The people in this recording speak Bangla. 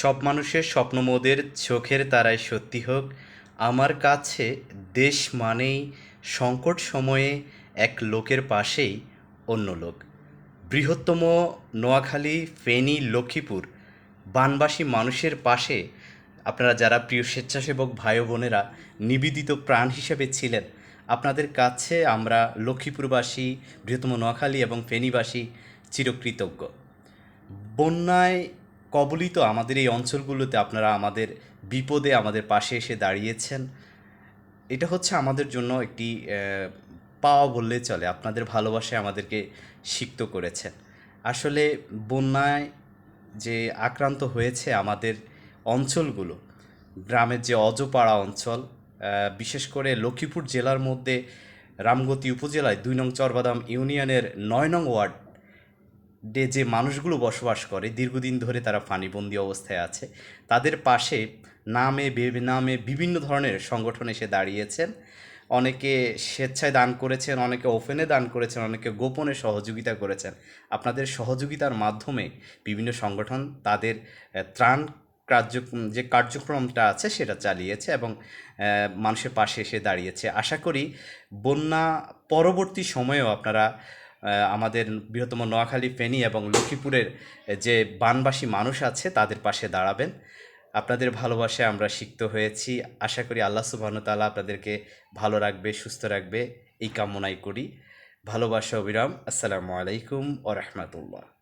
সব মানুষের স্বপ্নমোদের চোখের তারায় সত্যি হোক, আমার কাছে দেশ মানেই সংকট সময়ে এক লোকের পাশেই অন্য লোক। বৃহত্তম নোয়াখালী, ফেনী, লক্ষ্মীপুর বানবাসী মানুষের পাশে আপনারা যারা প্রিয় স্বেচ্ছাসেবক ভাই বোনেরা নিবেদিত প্রাণ হিসেবে ছিলেন, আপনাদের কাছে আমরা লক্ষ্মীপুরবাসী, বৃহত্তম নোয়াখালী এবং ফেনীবাসী চিরকৃতজ্ঞ। বন্যায় কবলিত আমাদের এই অঞ্চলগুলোতে আপনারা আমাদের বিপদে আমাদের পাশে এসে দাঁড়িয়েছেন। এটা হচ্ছে আমাদের জন্য একটি পাওয়া বললে চলে। আপনাদের ভালোবাসায় আমাদেরকে সিক্ত করেছেন। আসলে বন্যায় যে আক্রান্ত হয়েছে আমাদের অঞ্চলগুলো, গ্রামের যে অজপাড়া অঞ্চল বিশেষ করে লক্ষ্মীপুর জেলার মধ্যে রামগতি উপজেলায় দুই নং চরবাদাম ইউনিয়নের নয় নং ওয়ার্ড ডে যে মানুষগুলো বসবাস করে, দীর্ঘদিন ধরে তারা ফানিবন্দি অবস্থায় আছে, তাদের পাশে নামে বেনামে বিভিন্ন ধরনের সংগঠন এসে দাঁড়িয়েছেন। অনেকে স্বেচ্ছায় দান করেছেন, অনেকে ওপেনে দান করেছেন, অনেকে গোপনে সহযোগিতা করেছেন। আপনাদের সহযোগিতার মাধ্যমে বিভিন্ন সংগঠন তাদের ত্রাণ কার্য, যে কার্যক্রমটা আছে সেটা চালিয়েছে এবং মানুষের পাশে এসে দাঁড়িয়েছে। আশা করি বন্যা পরবর্তী সময়েও আপনারা আমাদের বৃহত্তম নোয়াখালী, ফেনী এবং লক্ষ্মীপুরের যে বানবাসী মানুষ আছে, তাদের পাশে দাঁড়াবেন। আপনাদের ভালোবাসায় আমরা শিক্ত হয়েছি। আশা করি আল্লাহ সুবাহতালা আপনাদেরকে ভালো রাখবে, সুস্থ রাখবে। এই কামনাই করি। ভালোবাসা, অবিরাম। আসসালামু আলাইকুম ও রহমতুল্লাহ।